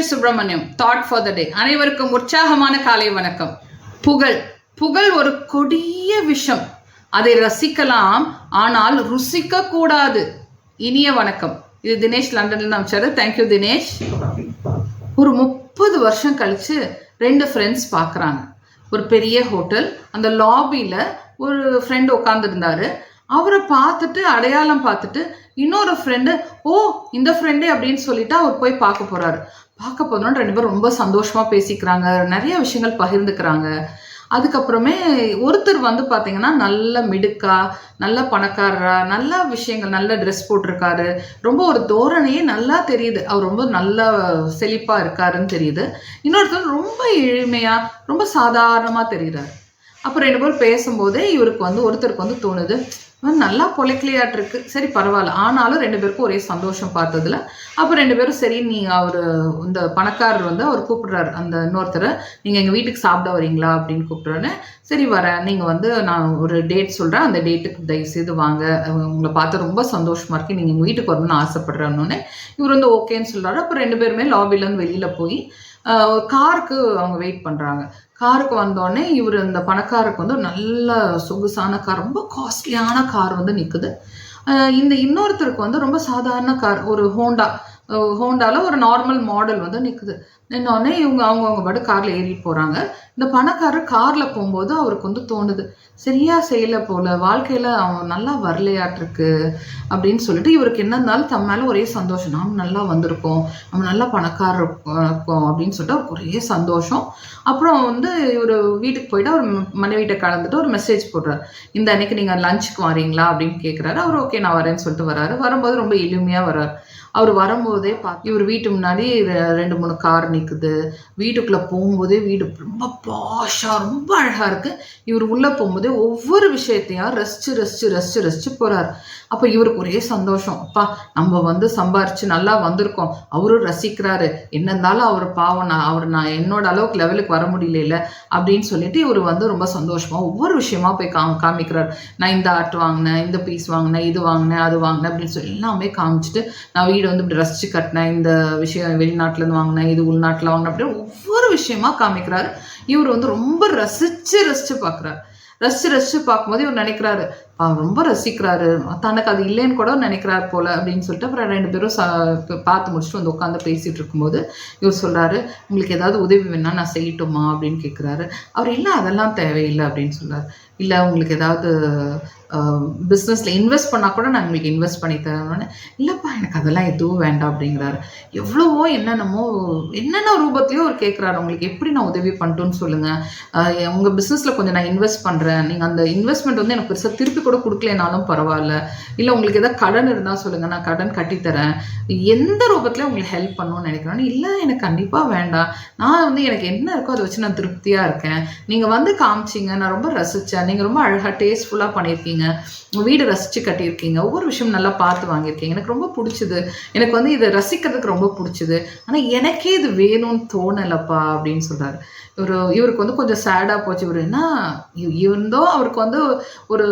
Vidyashree Subramaniam thought for the day அனைவருக்கும் உற்சாகமான காலை வணக்கம். புகழ். புகழ் ஒரு கொடிய விஷம். அதை ரசிக்கலாம் ஆனால் ருசிக்க கூடாது இனிய வணக்கம். இது தினேஷ் லண்டன்ல அமைச்சாரு தேங்க்யூ தினேஷ். ஒரு முப்பது வருஷம் கழிச்சு ரெண்டு ஃப்ரெண்ட்ஸ் பார்க்குறாங்க ஒரு பெரிய ஹோட்டல் அந்த லாபியில் ஒரு ஃப்ரெண்ட் உட்காந்துருந்தாரு அவரை பார்த்துட்டு அடையாளம் பார்த்துட்டு இன்னொரு ஃப்ரெண்டு ஓ இந்த ஃப்ரெண்டு அப்படின்னு சொல்லிட்டு அவர் போய் பார்க்க போறாரு. பார்க்க போனோம் ரெண்டு பேரும் ரொம்ப சந்தோஷமா பேசிக்கிறாங்க. நிறைய விஷயங்கள் பகிர்ந்துக்கிறாங்க. அதுக்கப்புறமே ஒருத்தர் வந்து பார்த்தீங்கன்னா நல்ல மிடுக்கா நல்ல பணக்காரரா நல்ல விஷயங்கள் நல்ல ட்ரெஸ் போட்டிருக்காரு. ரொம்ப ஒரு தோரணையே நல்லா தெரியுது. அவர் ரொம்ப நல்ல செழிப்பா இருக்காருன்னு தெரியுது. இன்னொருத்தர் ரொம்ப எளிமையா ரொம்ப சாதாரணமா தெரியுறாரு. அப்போ ரெண்டு பேரும் பேசும்போதே இவருக்கு வந்து ஒருத்தருக்கு வந்து தோணுது நல்லா பொழைக்கலையாட்டு இருக்கு சரி பரவாயில்ல. ஆனாலும் ரெண்டு பேருக்கும் ஒரே சந்தோஷம் பார்த்ததுல. அப்போ ரெண்டு பேரும் சரி நீ அவர் இந்த பணக்காரர் வந்து அவர் கூப்பிடுறாரு. அந்த இன்னொருத்தரை நீங்கள் எங்கள் வீட்டுக்கு சாப்பிட வரீங்களா அப்படின்னு கூப்பிட்றோன்னு. சரி வரேன். நீங்கள் வந்து நான் ஒரு டேட் சொல்கிறேன் அந்த டேட்டுக்கு தயவு செய்து வாங்க. உங்களை பார்த்து ரொம்ப சந்தோஷமாக இருக்கு. நீங்கள் எங்கள் வீட்டுக்கு வரணும்னு ஆசைப்படுறேன்னு இவர் வந்து ஓகேன்னு சொல்கிறாரு அப்போ ரெண்டு பேருமே லாபிலேருந்து வெளியில் போய் காருக்கு அவங்க வெயிட் பண்ணுறாங்க காருக்கு வந்தோடனே இவர் இந்த பணக்காருக்கு வந்து நல்ல சொகுசான கார் ரொம்ப காஸ்ட்லியான கார் வந்து நிற்குது இந்த இன்னொருத்தருக்கு வந்து ரொம்ப சாதாரண கார் ஒரு ஹோண்டா. ஹோண்டாவில் ஒரு நார்மல் மாடல் வந்து நிற்குது நின்னோடனே இவங்க அவங்கவுங்க பாட்டு காரில் ஏறிட்டு போகிறாங்க இந்த பணக்காரர் காரில் போகும்போது அவருக்கு வந்து தோணுது. சரியா செய்யலை போல வாழ்க்கையில் அவன் நல்லா வரலையாட்டிருக்கு அப்படின்னு சொல்லிட்டு இவருக்கு என்ன இருந்தாலும் தம் மேலே ஒரே சந்தோஷம். நாம் நல்லா வந்திருக்கோம் நம்ம நல்லா பணக்காரர் இருக்கோம் அப்படின்னு சொல்லிட்டு அவருக்கு ஒரே சந்தோஷம். அப்புறம் வந்து இவர் வீட்டுக்கு போயிட்டு அவர் மனைவிட்ட கலந்துட்டு ஒரு மெசேஜ் போடுறாரு. இந்த அன்னைக்கு நீங்கள் லஞ்சுக்கு வரீங்களா அப்படின்னு கேட்குறாரு அவர் ஓகே நான் வரேன்னு சொல்லிட்டு வராரு. வரும்போது ரொம்ப எளிமையாக வர்றாரு அவர் வரும்போது பார்த்து இவர் வீட்டு முன்னாடி ரெண்டு மூணு கார் நிற்குது வீட்டுக்குள்ளே போகும்போதே வீடு ரொம்ப பாஷாக ரொம்ப அழகாக இருக்குது இவர் உள்ளே போகும்போதே ஒவ்வொரு விஷயத்தையும் ரசித்து ரசித்து ரசித்து ரசித்து போகிறார் அப்போ இவருக்கு ஒரே சந்தோஷம். அப்பா நம்ம வந்து சம்பாரிச்சு நல்லா வந்திருக்கோம். அவரும் ரசிக்கிறாரு. என்ன இருந்தாலும் அவர் பாவம் நான் அவர் நான் என்னோட அளவுக்கு லெவலுக்கு வர முடியல அப்படின்னு சொல்லிட்டு இவர் வந்து ரொம்ப சந்தோஷமா ஒவ்வொரு விஷயமா போய் கா காமிக்கிறார். நான் இந்த ஆர்ட் வாங்கினேன் இந்த பீஸ் வாங்கினேன் இது வாங்கினேன் அது வாங்கினேன் அப்படின்னு சொல்லி எல்லாமே காமிச்சிட்டு நான் வீடு வந்து இப்படி ரசிச்சு கட்டினேன் இந்த விஷயம் வெளிநாட்டிலேருந்து வாங்கினேன் இது உள்நாட்டில் வாங்கினேன் அப்படின்னு ஒவ்வொரு விஷயமா காமிக்கிறாரு. இவர் வந்து ரொம்ப ரசிச்சு ரசிச்சு பார்க்குறாரு ரசிச்சு ரசிச்சு பார்க்கும்போது இவர் நினைக்கிறாரு ரொம்ப ரசிக்கிறாரு. தனக்கு அது இல்லைன்னு கூட நினைக்கிறாரு போல அப்படின்னு சொல்லிட்டு அப்புறம் ரெண்டு பேரும் பார்த்து முடிச்சுட்டு வந்து உட்காந்து பேசிட்டு இருக்கும்போது இவர் சொல்றாரு உங்களுக்கு ஏதாவது உதவி வேணா நான் செய்யட்டுமா? அப்படின்னு கேட்குறாரு அவர் இல்லை அதெல்லாம் தேவையில்லை. அப்படின்னு சொல்றாரு. இல்லை உங்களுக்கு ஏதாவது பிஸ்னஸில் இன்வெஸ்ட் பண்ணால் கூட நான் உங்களுக்கு இன்வெஸ்ட் பண்ணி தரேன்னு. இல்லைப்பா எனக்கு அதெல்லாம் எதுவும் வேண்டாம். அப்படிங்கிறாரு. எவ்வளவோ என்னென்னமோ என்னென்ன ரூபத்துலையோ அவர் கேட்குறாரு உங்களுக்கு எப்படி நான் உதவி பண்ணிட்டோன்னு சொல்லுங்கள் உங்கள் பிஸ்னஸில் கொஞ்சம் நான் இன்வெஸ்ட் பண்ணுறேன் நீங்கள் அந்த இன்வெஸ்ட்மெண்ட் வந்து எனக்கு பெருசாக திருப்பி கூட கொடுக்கலனாலும் பரவாயில்ல. இல்லை உங்களுக்கு எதாவது கடன் இருந்தால் சொல்லுங்கள் நான் கடன் கட்டித்தரேன் எந்த ரூபத்துலையும் உங்களுக்கு ஹெல்ப் பண்ணணும்னு நினைக்கிறோன்னு? இல்லை எனக்கு கண்டிப்பாக வேண்டாம். நான் வந்து எனக்கு என்ன இருக்கோ அதை வச்சு நான் திருப்தியாக இருக்கேன். நீங்கள் வந்து காமிச்சிங்க நான் ரொம்ப ரசித்தேன் நீங்கள் ரொம்ப அழகாக டேஸ்ட்ஃபுல்லாக பண்ணியிருக்கீங்க. உங்கள் வீடு ரசித்து கட்டியிருக்கீங்க. ஒவ்வொரு விஷயம் நல்லா பார்த்து வாங்கியிருக்கீங்க. எனக்கு ரொம்ப பிடிச்சிது. எனக்கு வந்து இதை ரசிக்கிறதுக்கு ரொம்ப பிடிச்சிது. ஆனால் எனக்கே இது வேணும்னு தோணலப்பா அப்படின்னு சொல்கிறாரு இவர் இவருக்கு வந்து கொஞ்சம் சேடாக போச்சு. இவர் என்ன? இருந்தோ அவருக்கு வந்து ஒரு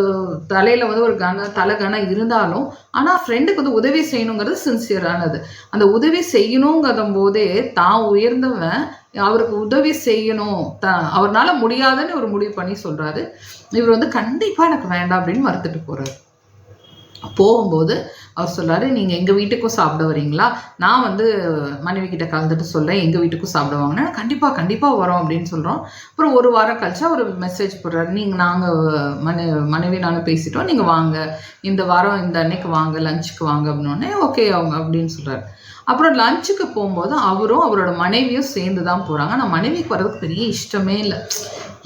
தலையில் வந்து ஒரு கன தலை கனம் இருந்தாலும் ஆனால் ஃப்ரெண்டுக்கு வந்து உதவி செய்யணுங்கிறது சின்சியரானது அந்த உதவி செய்யணுங்கிறத போதே தான் உயர்ந்தவன் அவருக்கு உதவி செய்யணும் த அவர்னால முடியாதுன்னு ஒரு முடிவு பண்ணி சொல்றாரு. இவர் வந்து கண்டிப்பா எனக்கு வேண்டாம் அப்படின்னு மறுத்துட்டு போறாரு. போகும்போது அவர் சொல்றாரு நீங்க எங்க வீட்டுக்கும் சாப்பிட வரீங்களா நான் வந்து மனைவி கிட்ட கலந்துட்டு சொல்றேன் எங்க வீட்டுக்கும் சாப்பிடுவாங்கன்னா கண்டிப்பா கண்டிப்பா வரோம் அப்படின்னு சொல்றோம். அப்புறம் ஒரு வாரம் கழிச்சு அவர் மெசேஜ் போடுறாரு நீங்க நாங்க மனை மனைவி நானும் பேசிட்டோம் நீங்க வாங்க. இந்த வாரம் இந்த அன்னைக்கு வாங்க லஞ்சுக்கு வாங்க அப்படின்னோடனே ஓகே அவங்க அப்படின்னு சொல்றாரு. அப்புறம் லஞ்சுக்கு போகும்போது அவரும் அவரோட மனைவியும் சேர்ந்து தான் போகிறாங்க ஆனால் மனைவிக்கு வர்றதுக்கு பெரிய இஷ்டமே இல்லை.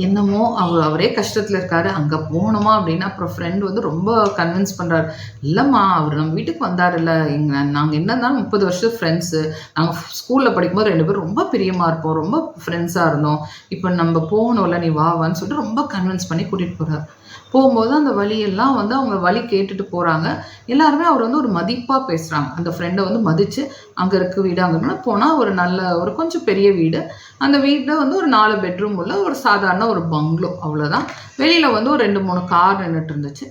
என்னமோ அவர் அவரே கஷ்டத்தில் இருக்காரு அங்கே போகணுமா அப்படின்னா அப்புறம் ஃப்ரெண்ட் வந்து ரொம்ப கன்வின்ஸ் பண்ணுறாரு இல்லைம்மா அவர் நம்ம வீட்டுக்கு வந்தார்ல எங்க நாங்கள் என்ன முப்பது வருஷம் ஃப்ரெண்ட்ஸு நாங்கள் ஸ்கூலில் படிக்கும்போது ரெண்டு பேரும் ரொம்ப பிரியமாக இருப்போம். ரொம்ப ஃப்ரெண்ட்ஸாக இருந்தோம். இப்போ நம்ம போகணும்ல நீ வாவான்னு சொல்லிட்டு ரொம்ப கன்வின்ஸ் பண்ணி கூட்டிகிட்டு போகிறார் போகும்போது அந்த வழியெல்லாம் வந்து அவங்க வழி கேட்டுட்டு போகிறாங்க எல்லாருமே அவர் வந்து ஒரு மதிப்பாக பேசுகிறாங்க அந்த ஃப்ரெண்டை வந்து மதித்து அங்கே இருக்க வீடு அங்கே போனால் ஒரு நல்ல ஒரு கொஞ்சம் பெரிய வீடு. அந்த வீட்டில் வந்து ஒரு நாலு பெட்ரூம் உள்ள ஒரு சாதாரண ஒரு பங்களோ அவ்வளோதான் வெளியில் வந்து ஒரு ரெண்டு மூணு கார் நின்றுட்டு இருந்துச்சு.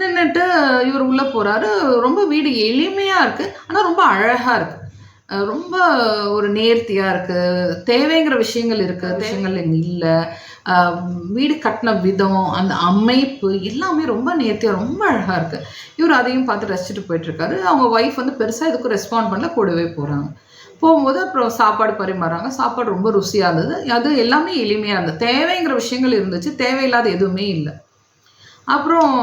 நின்றுட்டு இவர் உள்ளே போகிறாரு ரொம்ப வீடு எளிமையாக இருக்குது ஆனால் ரொம்ப அழகாக இருக்குது ரொம்ப ஒரு நேர்த்தியா இருக்கு. தேவைங்கிற விஷயங்கள் இருக்கு விஷயங்கள் இல்ல. வீடு கட்டின விதம் அந்த அமைப்பு எல்லாமே ரொம்ப நேர்த்தியா ரொம்ப அழகா இருக்கு. இவர் அதையும் பார்த்து ரசிச்சுட்டு போயிட்டு இருக்காரு அவங்க ஒய்ஃப் வந்து பெருசா இதுக்கும் ரெஸ்பாண்ட் பண்ணல. கூடவே போறாங்க. போகும்போது அப்புறம் சாப்பாடு பரிமாறாங்க. சாப்பாடு ரொம்ப ருசியா இருந்தது. அது எல்லாமே எளிமையா இருந்தது. தேவைங்கிற விஷயங்கள் இருந்துச்சு. தேவையில்லாத எதுவுமே இல்லை. அப்புறம்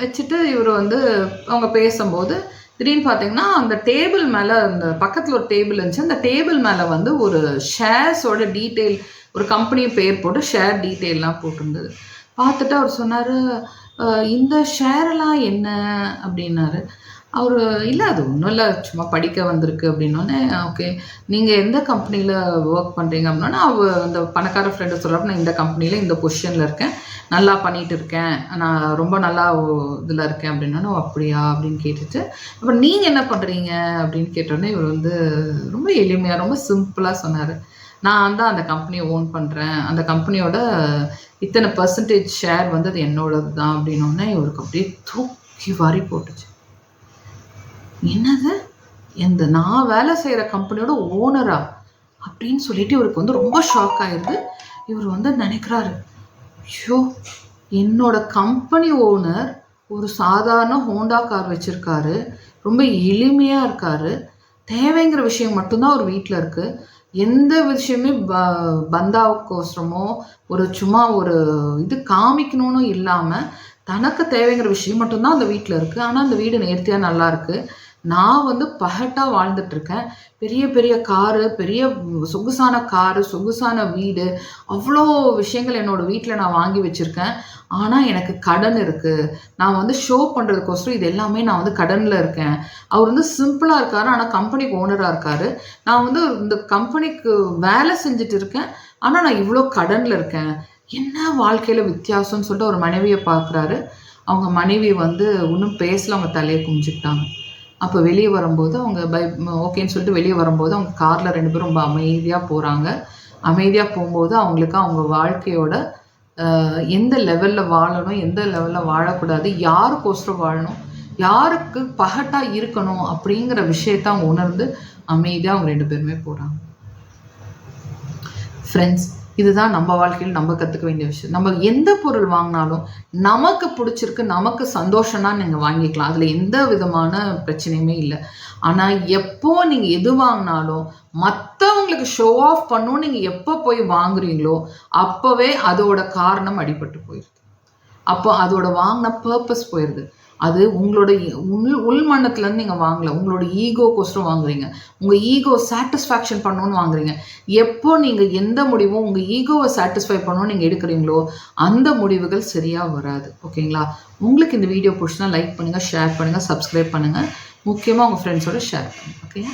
வச்சுட்டு இவர் வந்து அவங்க பேசும்போது திடீர்னு பார்த்தீங்கன்னா அந்த டேபிள் மேலே அந்த பக்கத்தில் ஒரு டேபிள் இருந்துச்சு. அந்த டேபிள் மேலே வந்து ஒரு ஷேர்ஸோட டீட்டெயில் ஒரு கம்பெனி பேர் போட்டு ஷேர் டீட்டெயிலெலாம் போட்டிருந்தது. பார்த்துட்டு அவர் சொன்னார் இந்த ஷேரெல்லாம் என்ன? அப்படின்னாரு. அவர் இல்லை அது ஒன்றும் இல்லை. சும்மா படிக்க வந்திருக்கு. அப்படின்னோடனே ஓகே. நீங்கள் எந்த கம்பெனியில் ஒர்க் பண்ணுறீங்க அப்படின்னா அவ அந்த பணக்கார ஃப்ரெண்டு சொல்கிறப்ப நான் இந்த கம்பெனியில் இந்த பொசிஷனில் இருக்கேன். நல்லா பண்ணிகிட்டு இருக்கேன். நான் ரொம்ப நல்லா இதில் இருக்கேன். அப்படின்னா அப்படியா? அப்படின்னு கேட்டுட்டு அப்புறம் நீங்கள் என்ன பண்ணுறீங்க அப்படின்னு கேட்டோடனே இவர் வந்து ரொம்ப எளிமையாக ரொம்ப சிம்பிளாக சொன்னார். நான் தான் அந்த கம்பெனியை ஓன் பண்ணுறேன் அந்த கம்பெனியோட இத்தனை பர்சன்டேஜ் ஷேர் வந்து அது என்னோடது தான் அப்படின்னோடனே இவருக்கு அப்படியே தூக்கி வாரி போட்டுச்சு. என்னது? இந்த நான் வேலை செய்கிற கம்பெனியோட ஓனரா அப்படின்னு சொல்லிட்டு இவருக்கு வந்து ரொம்ப ஷாக் ஆயிடுது இவர் வந்து நினைக்கிறாரு ஐயோ என்னோட கம்பெனி ஓனர் ஒரு சாதாரண ஹோண்டா கார் வச்சுருக்காரு ரொம்ப எளிமையாக இருக்காரு தேவைங்கிற விஷயம் மட்டும்தான் ஒரு வீட்டில் இருக்குது எந்த விஷயமே ப பந்தாவுக்கோசரமோ ஒரு சும்மா ஒரு இது காமிக்கணும்னு இல்லாமல் தனக்கு தேவைங்கிற விஷயம் மட்டும்தான் அந்த வீட்டில் இருக்குது ஆனால் அந்த வீடு நேர்த்தியாக நல்லா இருக்குது நான் வந்து பகட்டாக வாழ்ந்துட்டு இருக்கேன் பெரிய பெரிய காரு பெரிய சொகுசான காரு சொகுசான வீடு அவ்வளோ விஷயங்கள் என்னோட வீட்டில் நான் வாங்கி வச்சுருக்கேன். ஆனால் எனக்கு கடன் இருக்குது நான் வந்து ஷோ பண்ணுறதுக்கோசரம் இது எல்லாமே நான் வந்து கடனில் இருக்கேன். அவர் வந்து சிம்பிளாக இருக்காரு ஆனால் கம்பெனிக்கு ஓனராக இருக்காரு. நான் வந்து இந்த கம்பெனிக்கு வேலை செஞ்சுட்டு இருக்கேன். ஆனால் நான் இவ்வளோ கடனில் இருக்கேன். என்ன வாழ்க்கையில் வித்தியாசம்னு சொல்லிட்டு ஒரு மனைவியை பார்க்குறாரு அவங்க மனைவி வந்து ஒன்றும் பேசல அவங்க தலையை குமிச்சுக்கிட்டாங்க அப்போ வெளியே வரும்போது அவங்க பை ஓகேன்னு சொல்லிட்டு வெளியே வரும்போது அவங்க காரில் ரெண்டு பேரும் ரொம்ப அமைதியாக போகிறாங்க அமைதியாக போகும்போது அவங்களுக்கு அவங்க வாழ்க்கையோட எந்த லெவலில் வாழணும் எந்த லெவலில் வாழக்கூடாது யாருக்கோசரம் வாழணும் யாருக்கு பகட்டாக இருக்கணும் அப்படிங்கிற விஷயத்த அவங்க உணர்ந்து அமைதியாக அவங்க ரெண்டு பேருமே போகிறாங்க ஃப்ரெண்ட்ஸ் இதுதான் நம்ம வாழ்க்கையில் நம்ம கற்றுக்க வேண்டிய விஷயம். நம்ம எந்த பொருள் வாங்கினாலும் நமக்கு பிடிச்சிருக்கு நமக்கு சந்தோஷம்னா நீங்கள் வாங்கிக்கலாம். அதில் எந்த விதமான பிரச்சனையுமே இல்லை. ஆனால் எப்போ நீங்கள் எது வாங்கினாலும் மற்றவங்களுக்கு ஷோ ஆஃப் பண்ணும் நீங்கள் எப்போ போய் வாங்குறீங்களோ அப்போவே அதோட காரணம் அடிபட்டு போயிடுது அப்போ அதோட வாங்கின பர்பஸ் போயிடுது அது உங்களோட இ- உள் உள்மனத்துலேருந்து நீங்கள் வாங்கலை. உங்களோட ஈகோக்கோசரம் வாங்குறீங்க. உங்கள் ஈகோ சாட்டிஸ்ஃபேக்ஷன் பண்ணணும்னு வாங்குறீங்க. எப்போ நீங்கள் எந்த முடிவும் உங்கள் ஈகோவை சாட்டிஸ்ஃபை பண்ணணும்னு நீங்கள் எடுக்கிறீங்களோ அந்த முடிவுகள் சரியாக வராது. ஓகேங்களா? உங்களுக்கு இந்த வீடியோ பிடிச்சினா லைக் பண்ணுங்கள் ஷேர் பண்ணுங்கள் சப்ஸ்கிரைப் பண்ணுங்கள் முக்கியமாக உங்கள் ஃப்ரெண்ட்ஸோட ஷேர் பண்ணுங்கள் ஓகே